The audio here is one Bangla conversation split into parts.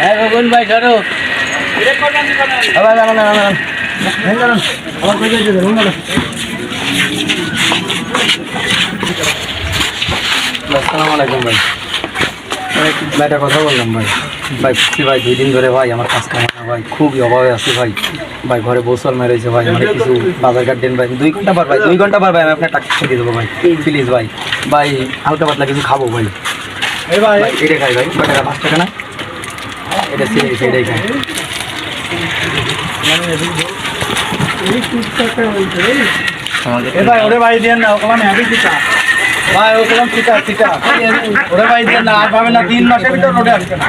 হ্যাঁ গগন ভাই ধরো আবার দাঁড়ান দাঁড়ান দাঁড়ান এই কই যাইতে দেন দাঁড়ান আসসালামু আলাইকুম ভাই। ভাই একটা কথা বললাম ভাই। ভাই কি ভাই দুই দিন ধরে ভাই আমার কাজ কাম না ভাই। খুবই অভাবে আছি ভাই। ভাই ঘরে বসল মেরেছে ভাই আমার কিছু বাজার ঘাট দেন ভাই। দুই ঘণ্টা পর ভাই দুই ঘণ্টা পর ভাই আমি আপনার টাকা দিয়ে দেবো ভাই। প্লিজ ভাই। ভাই হালকা পাতলা কিছু খাব ভাই। এটাই খাই ভাই। কয় টাকা? পাঁচ টাকা না? এটা সিরে গেছে এটাই খাই ভাই, ওরে ভাই দিয়ে না ওখানে হ্যাপি চিটা ভাই ওখানে চিটা চিটা ওরে ভাই দিয়ে না আর পাবে না, তিন মাসের ভিতর ওটা আসবে না।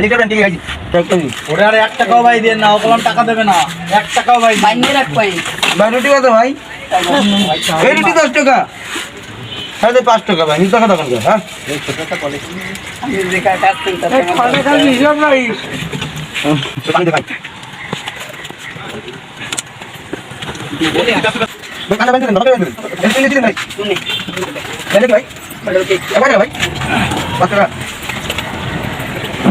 দিব না এদিকে দেন ঠিক আছে ওরে আর এক টাকাও ভাই দেন না ওকলাম টাকা দেবে না এক টাকাও ভাই বাইন্দে রাখবেন ভাই রুটি কত ভাই এই রুটি দশ টাকা হ্যাঁ তো পাঁচ টাকা ভাই নিতে টাকা দোকান হ্যাঁ দে ভাই ভাই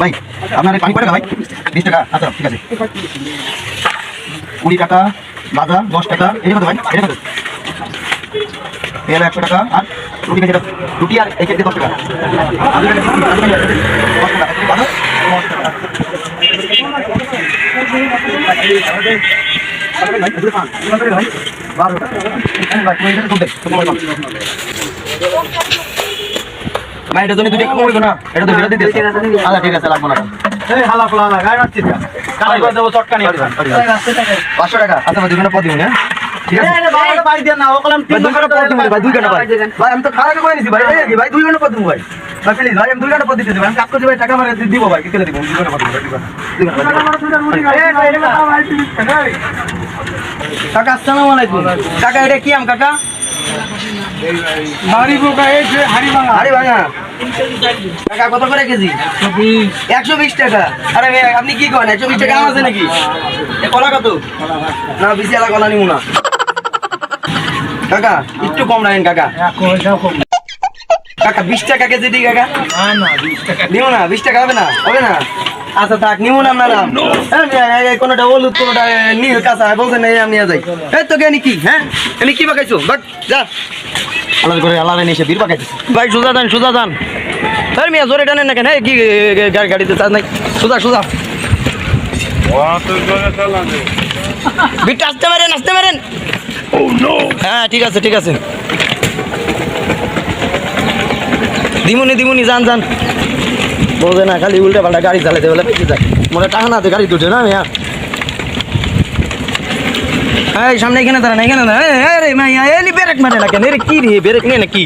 ভাই আপনার পানি কয় টাকা ভাই? বিশ টাকা আচ্ছা ঠিক আছে। কুড়ি টাকা বাজা দশ টাকা এটা কত ভাই এটা কত এর একশো টাকা আর রুটি কেজি রুটি আর এই দশ টাকা। বারো টাকা। ভাই এটা ভাই তুমি দুটো না? এটা তো আচ্ছা ঠিক আছে লাগবো না। এই হালা ফলা গায় মারছিস না কালাই করে দেবো চটকানি হবে পাঁচশো টাকা। আচ্ছা ভাই দুই ঘণ্টা পর দিবেন হ্যাঁ? ঠিক আছে। ভাই দেন না ওকলাম ভাই দুই ঘণ্টা দিবেন ভাই দুই ঘণ্টা পর ভাই আমি তো খারাপ করে নিছি ভাই এই ভাই দুই ঘণ্টা পর দিব ভাই। ভাই প্লিজ ভাই আমি দুই ঘণ্টা পর দিতে দেব আমি কাজ করছি ভাই টাকা মারে দিব ভাই কেটে দিব? দুই ঘণ্টা পর দিব দুই ঘণ্টা কাকা আসসালামু আলাইকুম। কাকা এটা কি আম কাকা? হাড়ি পোকা এই হাড়ি ভাঙা আরে ভাঙা কাকা কত করে কেজি? একশো বিশ। টাকা। আরে আপনি কি করেন? একশো বিশ টাকা আছে নাকি? এ কলা কত? না বিশি আলা কলা নিমু না। কাকা একটু কম রাখেন কাকা। কাকা বিশ টাকা কেজি দিই কাকা। নিমু না বিশ টাকা হবে না? হবে না? আচ্ছা থাক নিমু না। হ্যাঁ, এই কোনোটা হলুদ কোনোটা নীল কাঁচা বলছেন এই আমি যাই। এই তোকে এনি কি হ্যাঁ? এনি কি পাকাইছো বাট যা। আলাদা করে আলাদা নিয়ে এসে বীর পাকাইতেছে ভাই সোজা যান সোজা যান আরে মিয়া জোরে টানেন না কেন? এই কি গাড়ি গাড়িতে চার্জ নাই। সোজা সোজা। বিটটা আসতে পারেন আসতে পারেন। হ্যাঁ ঠিক আছে ঠিক আছে। দিমুনি দিমুনি যান যান। বোঝে না খালি উল্টা পাল্টা গাড়ি চালাতে বলে বেশি যায় মনে টাকা না তো গাড়ি তুলছে না মিয়া এই সামনে এখানে দাঁড়ান এখানে দাঁড়ান। এই, এই রে মাইয়া এই নি ব্রেক মারে না কেন রে কি রে ব্রেক নেই না কি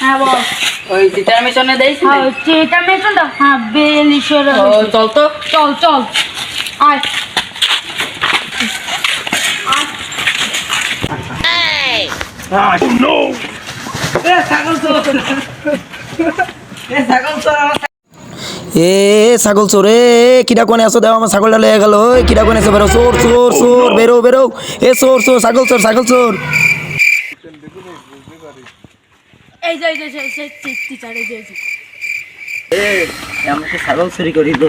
হ্যাঁ হ্যাঁ হ্যাঁ চল তো। চল চল। আয়। এ ছাগল চোর। এ কিরা কোনে আছো? দেও আমার ছাগলটা লেগে গেল। ওই কিরা কোনে আছো? বেরো চোর চোর চোর বেরো বেরো। এ চোর চোর ছাগল চোর ছাগল চোর। এই যে এই যে সেই সেই টিচার এই যে ছাগল চুরি করি তো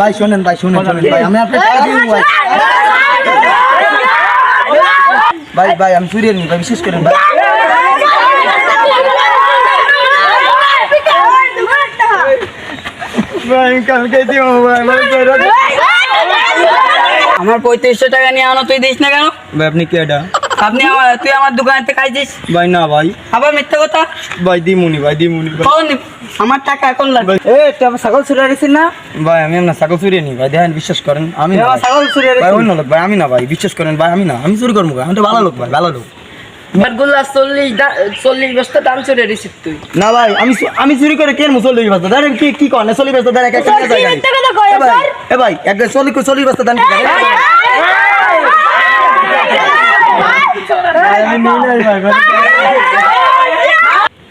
ভাই শোনেন ভাই শোনেন শোনেন ভাই আমি আপনার টাকা দিব ভাই ভাই ভাই আমি চুরি নি ভাই বিশেষ করেন ভাই ভাই কালকে দিব ভাই আমার পঁয়ত্রিশশো টাকা নিয়ে আনো তুই দিস না কেন ভাই আপনি কি এটা আপনি আমার তুই আমার দোকানেতে খাইছিস ভাই না ভাই আবার মিথ্যা কথা ভাই দিমুনি ভাই দিমুনি ভাই কখন নিবি? আমার টাকা এখন লাগবে এ তুই আমার ছাগল চুরি করেছিস না ভাই আমি আপনার ছাগল চুরি নি ভাই দেখেন বিশ্বাস করেন আমি না ছাগল চুরি ভাই অন্য লোক ভাই আমি না ভাই বিশ্বাস করেন ভাই আমি না আমি চুরি করব ভাই। আমি তো ভালো লোক ভাই ভালো লোক বারগুলা চল্লিশ দা- চল্লিশ বস্তা দাম চুরি করেছিস তুই না ভাই আমি আমি চুরি করে কেন চল্লিশ বস্তা দাঁড়ান কি কি করেন চল্লিশ বস্তা কয়, এ ভাই স্যার। এ ভাই একটা চল্লিশ চল্লিশ বস্তা করে? আমি নিয়ে ভাই।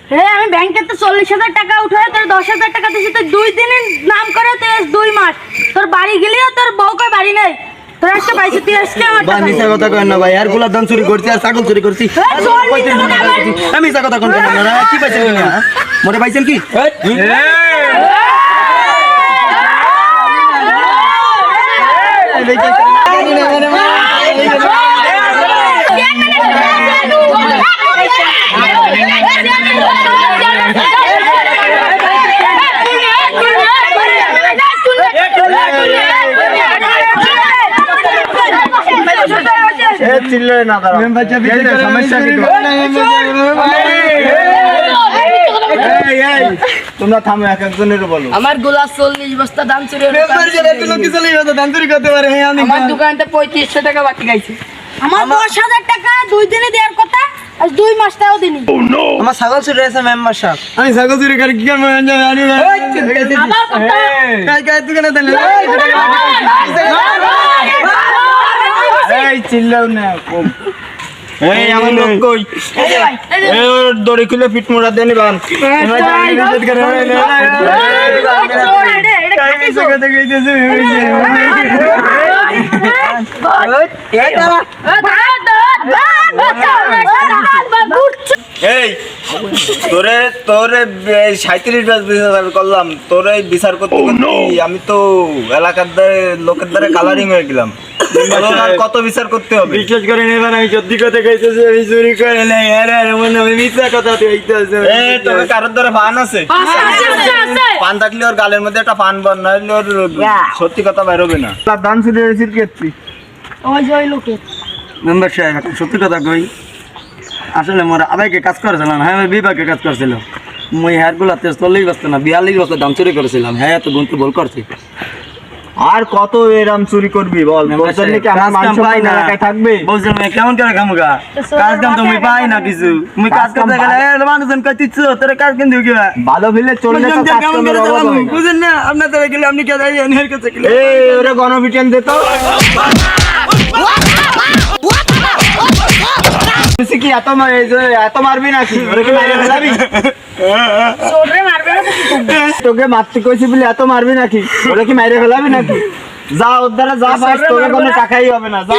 হে আমি ব্যাংকে তো চল্লিশ হাজার টাকা উঠে তোর দশ হাজার টাকা দিয়েছি তোর দুই দিনের নাম করে তুই দুই মাস তোর বাড়ি গেলেও তোর বউ কয় বাড়ি নেই তোর আজকে পাইছি তুই আজকে আমার ভাই মিশা কথা কেন না ভাই আর গোলাপ দান চুরি করছি আর ছাগল চুরি করছি। আমি মিশা কথা কোন না কি পাইছেন না মনে পাইছেন কি চিল্লে না দাঁড়াও সমস্যা কি তোমরা থামো এক একজনের বলো আমার গোলা চল্লিশ বস্তা দাম চুরি আমার দোকানটা পঁয়ত্রিশশো টাকা বাকি গাইছে আমার দশ হাজার টাকা দুই দিনে দেওয়ার কথা আজ দুই মাস তাও দিনি আমার ছাগল চুরি আছে মেম্বার সাহেব আমি ছাগল চুরি করে কি করব জানি কথা কাই কাই দোকানে দেন এই চিল্লাও না এই আমার লোক কই এই দড়ি খুলে পিট মোড়া দেনি বান এই তোরে তোরে সাঁত্রিশ বাস বিচার করলাম। তোরে বিচার করতে করতে আমি তো এলাকার দ্বারে লোকের দ্বারা কালারিং হয়ে গেলাম। কত বিচার করতে হবে? বিশেষ করে নেবেন আমি সত্যি কথা কইতেছি আমি চুরি করে নাই। আরে আরে মনে আমি মিথ্যা কথা কইতেছি এ তোর কারোর দ্বারা পান আছে? পান থাকলে ওর গালের মধ্যে একটা পান বন নাহলে ওর সত্যি কথা বেরোবে না। তার দান চুরি ওই যে ওই লোকে। মেম্বার সাহেব সত্যি কথা কই। আসলে মোর আদায়কে কাজ করেছিলাম হ্যাঁ আমি বিভাগে কাজ করছিলাম মুই হ্যার গুলাতে চল্লিশ বস্তা না বিয়াল্লিশ বস্তা দাম চুরি করেছিলাম। হ্যাঁ তো গুনতে ভুল করছি। আর কত এরাম চুরি করবি বল? তোর জন্য কি আমার সম্মান এলাকায় থাকবে? বলছিলাম "এ কেমন করে কামুগা কাজ কাম তো মুই পাই না কিছু। মুই কাজ করতে গেলে এ, মানুষজন কই তুই তোর কাজ কিন্তু কি ভালো ভিলে চললে তো কেমন করে। বুঝেন না আপনার তো গেলে আপনি কে যাই এর কাছে গেলে। এই ওরে গণপিটেন দে তো। তুই কি এত মার এত মারবি নাকি ওরে কি ফেলাবি? তোকে মারতে কইছি বলে এত মারবি নাকি ওরে কি মাইরে ফেলাবি নাকি যা ওর দ্বারা যা পাস তোর কোনো টাকাই হবে না যা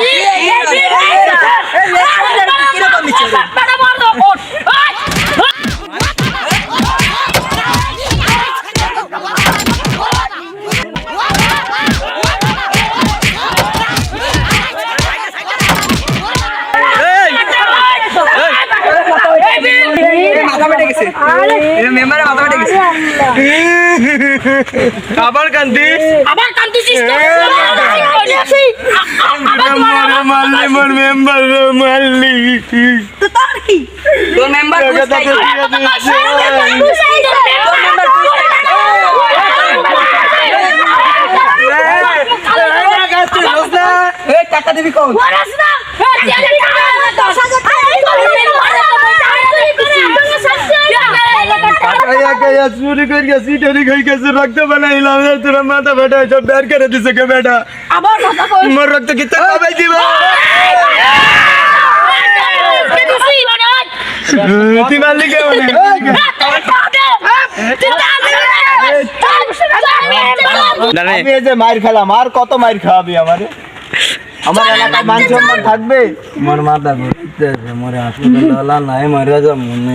মেম্বারে মাথা ফেটে গেছে আবার কান্দিস আবার কান্দিস মারলি মোর মেম্বার মারলি তোর তোর মেম্বার টাকা দিবি কোন কায়া চুরি করে গেছি টেরি খাই গেছে রক্ত বানাইলাম তোর মাথা বেটা সব বের করে দিছে কে বেটা। আবার কথা কই? মোর রক্ত কি তোর বাবাই দিব? তুই মারলি কে মানে আমি এই যে মার খেলাম আর কত মার খাওয়াবি আমারে? আমার এলাকায় মান সম্মান থাকবে? মোর মাথা ঘুরতেছে মোরে হাসপাতাল নাই মরে যাম মনে